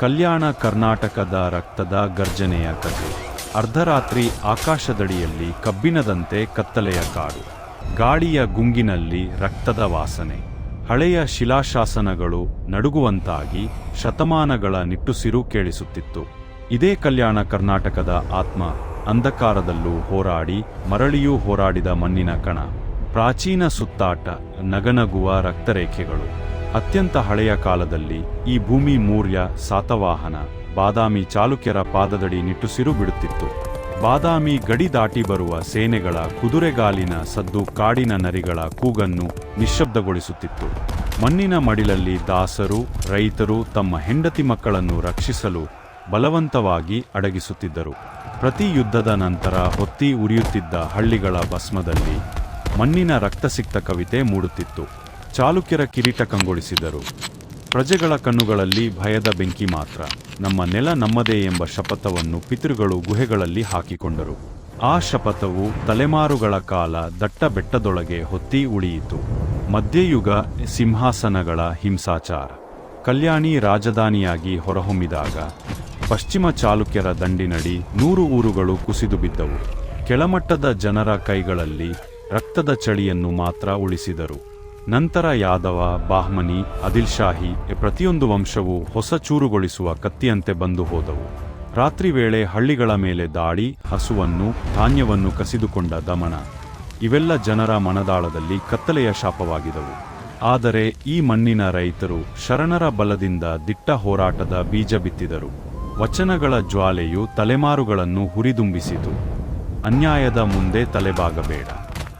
ಕಲ್ಯಾಣ ಕರ್ನಾಟಕದ ರಕ್ತದ ಗರ್ಜನೆಯ ಕಥೆ. ಅರ್ಧರಾತ್ರಿ ಆಕಾಶದಡಿಯಲ್ಲಿ ಕಬ್ಬಿನದಂತೆ ಕತ್ತಲೆಯ ಕಾಡು. ಗಾಳಿಯ ಗುಂಗಿನಲ್ಲಿ ರಕ್ತದ ವಾಸನೆ. ಹಳೆಯ ಶಿಲಾಶಾಸನಗಳು ನಡುಗುವಂತಾಗಿ ಶತಮಾನಗಳ ನಿಟ್ಟುಸಿರು ಕೇಳಿಸುತ್ತಿತ್ತು. ಇದೇ ಕಲ್ಯಾಣ ಕರ್ನಾಟಕದ ಆತ್ಮ ಅಂಧಕಾರದಲ್ಲೂ ಹೋರಾಡಿ ಮರಳಿಯೂ ಹೋರಾಡಿದ ಮಣ್ಣಿನ ಕಣ. ಪ್ರಾಚೀನ ಸುತ್ತಾಟ ನಗನಗುವ ರಕ್ತರೇಖೆಗಳು. ಅತ್ಯಂತ ಹಳೆಯ ಕಾಲದಲ್ಲಿ ಈ ಭೂಮಿ ಮೂರ್ಯ, ಸಾತವಾಹನ, ಬಾದಾಮಿ ಚಾಲುಕ್ಯರ ಪಾದದಡಿ ನಿಟ್ಟುಸಿರು ಬಿಡುತ್ತಿತ್ತು. ಬಾದಾಮಿ ಗಡಿ ದಾಟಿ ಬರುವ ಸೇನೆಗಳ ಕುದುರೆಗಾಲಿನ ಸದ್ದು ಕಾಡಿನ ನರಿಗಳ ಕೂಗನ್ನು ನಿಶ್ಶಬ್ದಗೊಳಿಸುತ್ತಿತ್ತು. ಮಣ್ಣಿನ ಮಡಿಲಲ್ಲಿ ದಾಸರು, ರೈತರು ತಮ್ಮ ಹೆಂಡತಿ ಮಕ್ಕಳನ್ನು ರಕ್ಷಿಸಲು ಬಲವಂತವಾಗಿ ಅಡಗಿಸುತ್ತಿದ್ದರು. ಪ್ರತಿ ಯುದ್ಧದ ನಂತರ ಹೊತ್ತಿ ಉರಿಯುತ್ತಿದ್ದ ಹಳ್ಳಿಗಳ ಭಸ್ಮದಲ್ಲಿ ಮಣ್ಣಿನ ರಕ್ತಸಿಕ್ತ ಕವಿತೆ ಮೂಡುತ್ತಿತ್ತು. ಚಾಲುಕ್ಯರ ಕಿರೀಟ ಕಂಗೊಳಿಸಿದರು. ಪ್ರಜೆಗಳ ಕಣ್ಣುಗಳಲ್ಲಿ ಭಯದ ಬೆಂಕಿ ಮಾತ್ರ. ನಮ್ಮ ನೆಲ ನಮ್ಮದೇ ಎಂಬ ಶಪಥವನ್ನು ಪಿತೃಗಳು ಗುಹೆಗಳಲ್ಲಿ ಹಾಕಿಕೊಂಡರು. ಆ ಶಪಥವು ತಲೆಮಾರುಗಳ ಕಾಲ ದಟ್ಟ ಬೆಟ್ಟದೊಳಗೆ ಹೊತ್ತಿ ಉಳಿಯಿತು. ಮಧ್ಯಯುಗ ಸಿಂಹಾಸನಗಳ ಹಿಂಸಾಚಾರ. ಕಲ್ಯಾಣಿ ರಾಜಧಾನಿಯಾಗಿ ಹೊರಹೊಮ್ಮಿದಾಗ ಪಶ್ಚಿಮ ಚಾಲುಕ್ಯರ ದಂಡಿನಡಿ ನೂರು ಊರುಗಳು ಕುಸಿದು ಬಿದ್ದವು. ಕೆಳಮಟ್ಟದ ಜನರ ಕೈಗಳಲ್ಲಿ ರಕ್ತದ ಚಳಿಯನ್ನು ಮಾತ್ರ ಉಳಿಸಿದರು. ನಂತರ ಯಾದವ, ಬಾಹ್ಮನಿ, ಅದಿಲ್ಶಾಹಿ ಪ್ರತಿಯೊಂದು ವಂಶವು ಹೊಸ ಚೂರುಗೊಳಿಸುವ ಕತ್ತಿಯಂತೆ ಬಂದು ಹೋದವು. ರಾತ್ರಿ ವೇಳೆ ಹಳ್ಳಿಗಳ ಮೇಲೆ ದಾಳಿ, ಹಸುವನ್ನು, ಧಾನ್ಯವನ್ನು ಕಸಿದುಕೊಂಡ ದಮನ. ಇವೆಲ್ಲ ಜನರ ಮನದಾಳದಲ್ಲಿ ಕತ್ತಲೆಯ ಶಾಪವಾಗಿದವು. ಆದರೆ ಈ ಮಣ್ಣಿನ ರೈತರು ಶರಣರ ಬಲದಿಂದ ದಿಟ್ಟ ಹೋರಾಟದ ಬೀಜ ಬಿತ್ತಿದರು. ವಚನಗಳ ಜ್ವಾಲೆಯು ತಲೆಮಾರುಗಳನ್ನು ಹುರಿದುಂಬಿಸಿತು. ಅನ್ಯಾಯದ ಮುಂದೆ ತಲೆಬಾಗಬೇಡ.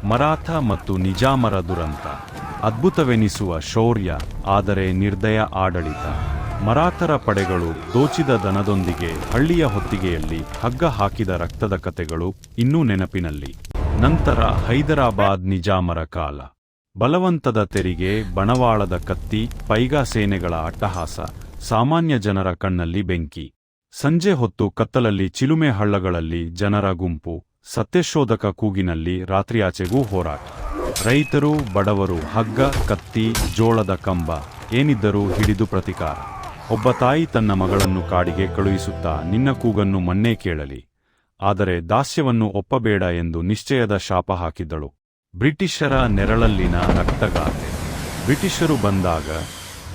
ಮರಾಠ ಮತ್ತು ನಿಜಾಮರ ದುರಂತ. ಅದ್ಭುತವೆನಿಸುವ ಶೌರ್ಯ, ಆದರೆ ನಿರ್ದಯ ಆಡಳಿತ. ಮರಾಠರ ಪಡೆಗಳು ದೋಚಿದ ದನದೊಂದಿಗೆ ಹಳ್ಳಿಯ ಹೊತ್ತಿಗೆಯಲ್ಲಿ ಹಗ್ಗ ಹಾಕಿದ ರಕ್ತದ ಕತೆಗಳು ಇನ್ನೂ ನೆನಪಿನಲ್ಲಿ. ನಂತರ ಹೈದರಾಬಾದ್ ನಿಜಾಮರ ಕಾಲ. ಬಲವಂತದ ತೆರಿಗೆ, ಬಣವಾಳದ ಕತ್ತಿ, ಪೈಗಾ ಸೇನೆಗಳ ಅಟ್ಟಹಾಸ, ಸಾಮಾನ್ಯ ಜನರ ಕಣ್ಣಲ್ಲಿ ಬೆಂಕಿ. ಸಂಜೆ ಹೊತ್ತು ಕತ್ತಲಲ್ಲಿ ಚಿಲುಮೆ ಹಳ್ಳಗಳಲ್ಲಿ ಜನರ ಗುಂಪು, ಸತ್ಯಶೋಧಕ ಕೂಗಿನಲ್ಲಿ ರಾತ್ರಿಯಾಚೆಗೂ ಹೋರಾಟ. ರೈತರು, ಬಡವರು, ಹಗ್ಗ, ಕತ್ತಿ, ಜೋಳದ ಕಂಬ, ಏನಿದ್ದರೂ ಹಿಡಿದು ಪ್ರತಿಕಾರ. ಒಬ್ಬ ತಾಯಿ ತನ್ನ ಮಗಳನ್ನು ಕಾಡಿಗೆ ಕಳುಹಿಸುತ್ತಾ ನಿನ್ನ ಕೂಗನ್ನು ಮಣ್ಣೇ ಕೇಳಲಿ. ಆದರೆ ದಾಸ್ಯವನ್ನು ಒಪ್ಪಬೇಡ ಎಂದು ನಿಶ್ಚಯದ ಶಾಪ ಹಾಕಿದ್ದಳು. ಬ್ರಿಟಿಷರ ನೆರಳಲ್ಲಿನ ರಕ್ತಗಾಥೆ. ಬ್ರಿಟಿಷರು ಬಂದಾಗ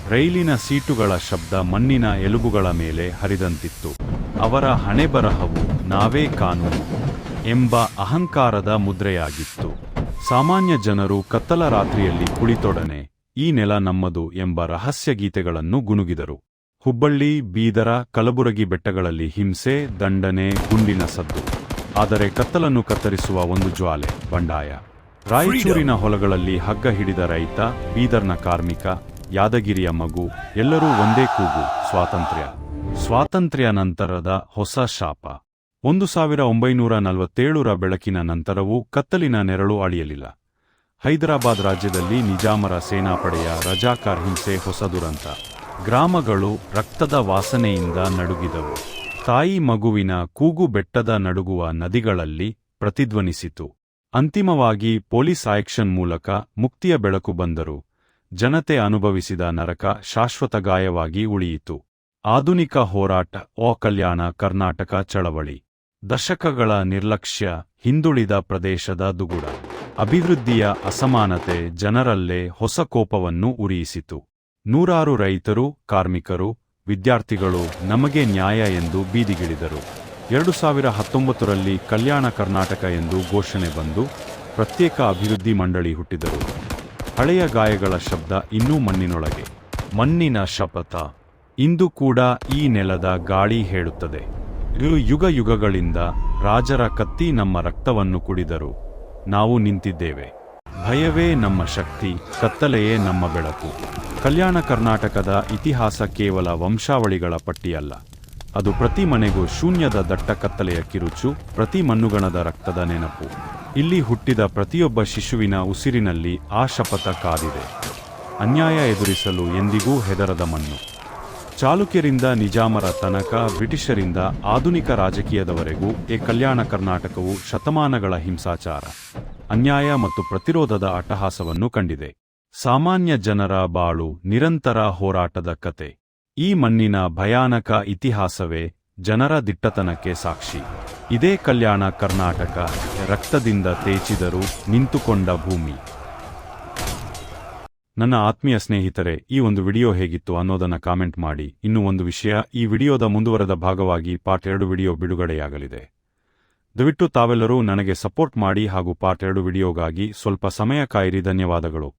ರೈಲಿನ ಸೀಟುಗಳ ಶಬ್ದ ಮಣ್ಣಿನ ಎಲುಬುಗಳ ಮೇಲೆ ಹರಿದಂತಿತ್ತು. ಅವರ ಹಣೆಬರಹವು ನಾವೇ ಕಾನೂನು ಎಂಬ ಅಹಂಕಾರದ ಮುದ್ರೆಯಾಗಿತ್ತು. ಸಾಮಾನ್ಯ ಜನರು ಕತ್ತಲ ರಾತ್ರಿಯಲ್ಲಿ ಕುಳಿತೊಡನೆ ಈ ನೆಲ ನಮ್ಮದು ಎಂಬ ರಹಸ್ಯ ಗೀತೆಗಳನ್ನು ಗುನುಗಿದರು. ಹುಬ್ಬಳ್ಳಿ ಬೀದರ ಕಲಬುರಗಿ ಬೆಟ್ಟಗಳಲ್ಲಿ ಹಿಂಸೆ ದಂಡನೆ ಗುಂಡಿನ ಸದ್ದು. ಆದರೆ ಕತ್ತಲನ್ನು ಕತ್ತರಿಸುವ ಒಂದು ಜ್ವಾಲೆ ಬಂಡಾಯ. ರಾಯಚೂರಿನ ಹೊಲಗಳಲ್ಲಿ ಹಗ್ಗ ಹಿಡಿದ ರೈತ ಬೀದರ್ನ ಕಾರ್ಮಿಕ ಯಾದಗಿರಿಯ ಮಗು ಎಲ್ಲರೂ ಒಂದೇ ಕೂಗು ಸ್ವಾತಂತ್ರ್ಯ. ಸ್ವಾತಂತ್ರ್ಯ ನಂತರದ ಹೊಸ ಶಾಪ. ಒಂದು ಸಾವಿರ ಒಂಬೈನೂರ ನಲವತ್ತೇಳರ ಬೆಳಕಿನ ನಂತರವೂ ಕತ್ತಲಿನ ನೆರಳು ಅಳಿಯಲಿಲ್ಲ. ಹೈದರಾಬಾದ್ ರಾಜ್ಯದಲ್ಲಿ ನಿಜಾಮರ ಸೇನಾಪಡೆಯ ರಜಾಕಾರ್ ಹಿಂಸೆ ಹೊಸ ದುರಂತ. ಗ್ರಾಮಗಳು ರಕ್ತದ ವಾಸನೆಯಿಂದ ನಡುಗಿದವು. ತಾಯಿ ಮಗುವಿನ ಕೂಗು ಬೆಟ್ಟದ ನಡುಗುವ ನದಿಗಳಲ್ಲಿ ಪ್ರತಿಧ್ವನಿಸಿತು. ಅಂತಿಮವಾಗಿ ಪೊಲೀಸ್ ಆಯಕ್ಷನ್ ಮೂಲಕ ಮುಕ್ತಿಯ ಬೆಳಕು ಬಂದರು. ಜನತೆ ಅನುಭವಿಸಿದ ನರಕ ಶಾಶ್ವತ ಗಾಯವಾಗಿ ಉಳಿಯಿತು. ಆಧುನಿಕ ಹೋರಾಟ ಓ ಕಲ್ಯಾಣ ಕರ್ನಾಟಕ ಚಳವಳಿ. ದಶಕಗಳ ನಿರ್ಲಕ್ಷ್ಯ ಹಿಂದುಳಿದ ಪ್ರದೇಶದ ದುಗುಡ. ಅಭಿವೃದ್ಧಿಯ ಅಸಮಾನತೆ ಜನರಲ್ಲೇ ಹೊಸ ಕೋಪವನ್ನು ಉರಿಯಿಸಿತು. ನೂರಾರು ರೈತರು, ಕಾರ್ಮಿಕರು, ವಿದ್ಯಾರ್ಥಿಗಳು ನಮಗೆ ನ್ಯಾಯ ಎಂದು ಬೀದಿಗಿಳಿದರು. ಎರಡು ಸಾವಿರ ಹತ್ತೊಂಬತ್ತರಲ್ಲಿ ಕಲ್ಯಾಣ ಕರ್ನಾಟಕ ಎಂದು ಘೋಷಣೆ ಬಂದು ಪ್ರತ್ಯೇಕ ಅಭಿವೃದ್ಧಿ ಮಂಡಳಿ ಹುಟ್ಟಿದರು. ಹಳೆಯ ಗಾಯಗಳ ಶಬ್ದ ಇನ್ನೂ ಮಣ್ಣಿನೊಳಗೆ. ಮಣ್ಣಿನ ಶಪಥ. ಇಂದು ಕೂಡ ಈ ನೆಲದ ಗಾಳಿ ಹೇಳುತ್ತದೆ. ಯುಗ ಯುಗಗಳಿಂದ ರಾಜರ ಕತ್ತಿ ನಮ್ಮ ರಕ್ತವನ್ನು ಕುಡಿದರು. ನಾವು ನಿಂತಿದ್ದೇವೆ. ಭಯವೇ ನಮ್ಮ ಶಕ್ತಿ, ಕತ್ತಲೆಯೇ ನಮ್ಮ ಬೆಳಕು. ಕಲ್ಯಾಣ ಕರ್ನಾಟಕದ ಇತಿಹಾಸ ಕೇವಲ ವಂಶಾವಳಿಗಳ ಪಟ್ಟಿಯಲ್ಲ. ಅದು ಪ್ರತಿ ಮನೆಗೂ ಶೂನ್ಯದ ದಟ್ಟ ಕತ್ತಲೆಯ ಕಿರುಚು, ಪ್ರತಿ ಮಣ್ಣುಗಣದ ರಕ್ತದ ನೆನಪು. ಇಲ್ಲಿ ಹುಟ್ಟಿದ ಪ್ರತಿಯೊಬ್ಬ ಶಿಶುವಿನ ಉಸಿರಿನಲ್ಲಿ ಆ ಶಪಥ ಕಾದಿದೆ. ಅನ್ಯಾಯ ಎದುರಿಸಲು ಎಂದಿಗೂ ಹೆದರದ ಮಣ್ಣು. ಚಾಲುಕ್ಯರಿಂದ ನಿಜಾಮರ ತನಕ ಬ್ರಿಟಿಷರಿಂದ ಆಧುನಿಕ ರಾಜಕೀಯದವರೆಗೂ ಈ ಕಲ್ಯಾಣ ಕರ್ನಾಟಕವು ಶತಮಾನಗಳ ಹಿಂಸಾಚಾರ, ಅನ್ಯಾಯ ಮತ್ತು ಪ್ರತಿರೋಧದ ಅಟ್ಟಹಾಸವನ್ನು ಕಂಡಿದೆ. ಸಾಮಾನ್ಯ ಜನರ ಬಾಳು ನಿರಂತರ ಹೋರಾಟದ ಕತೆ. ಈ ಮಣ್ಣಿನ ಭಯಾನಕ ಇತಿಹಾಸವೇ ಜನರ ದಿಟ್ಟತನಕ್ಕೆ ಸಾಕ್ಷಿ. ಇದೇ ಕಲ್ಯಾಣ ಕರ್ನಾಟಕ ರಕ್ತದಿಂದ ತೇಚಿದರೂ ನಿಂತುಕೊಂಡ ಭೂಮಿ. ನನ್ನ ಆತ್ಮೀಯ ಸ್ನೇಹಿತರೆ, ಈ ಒಂದು ವಿಡಿಯೋ ಹೇಗಿತ್ತು ಅನ್ನೋದನ್ನ ಕಾಮೆಂಟ್ ಮಾಡಿ. ಇನ್ನು ಒಂದು ವಿಷಯ, ಈ ವಿಡಿಯೋದ ಮುಂದುವರೆದ ಭಾಗವಾಗಿ ಪಾರ್ಟ್ ಎರಡು ವಿಡಿಯೋ ಬಿಡುಗಡೆಯಾಗಲಿದೆ. ದಯವಿಟ್ಟು ತಾವೆಲ್ಲರೂ ನನಗೆ ಸಪೋರ್ಟ್ ಮಾಡಿ ಹಾಗೂ ಪಾರ್ಟ್ ಎರಡು ವಿಡಿಯೋಗಾಗಿ ಸ್ವಲ್ಪ ಸಮಯ ಕಾಯಿರಿ. ಧನ್ಯವಾದಗಳು.